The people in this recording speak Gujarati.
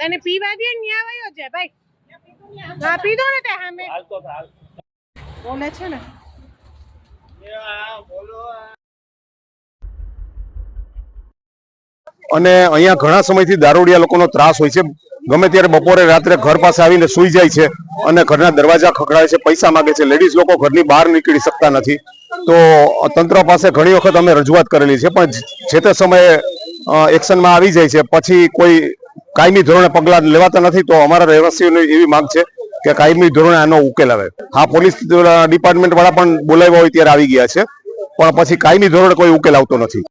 તને પીવા દે ને ન્યા આવ્યો છે ભાઈ. ના પીધો ને તે સામે. હાલ તો હાલ. બોલે છે ને. અને અહીંયા ઘણા સમયથી દારૂડિયા લોકોનો ત્રાસ હોય છે. ગમે ત્યારે બપોરે રાત્રે ઘર પાસે આવીને સૂઈ જાય છે અને ઘરના દરવાજા ખખડાવે છે પૈસા માંગે છે. લેડીઝ લોકો ઘરની બહાર નીકળી શકતા નથી. તો તંત્ર પાસે ઘણી વખત અમે રજૂઆત કરેલી છે પણ જે તે સમયે એક્શનમાં આવી જાય છે. પછી કોઈ કાયમી ધોરણે પગલાં લેવાતા નથી તો અમારા રહેવાસીઓની એવી માંગ છે કે કાયમી ધોરણે આનો ઉકેલ આવે. હા, પોલીસ ડિપાર્ટમેન્ટ વાળા પણ બોલાવ્યા હોય ત્યારે આવી ગયા છે. પણ પછી કાયમી ધોરણે કોઈ ઉકેલ આવતો નથી.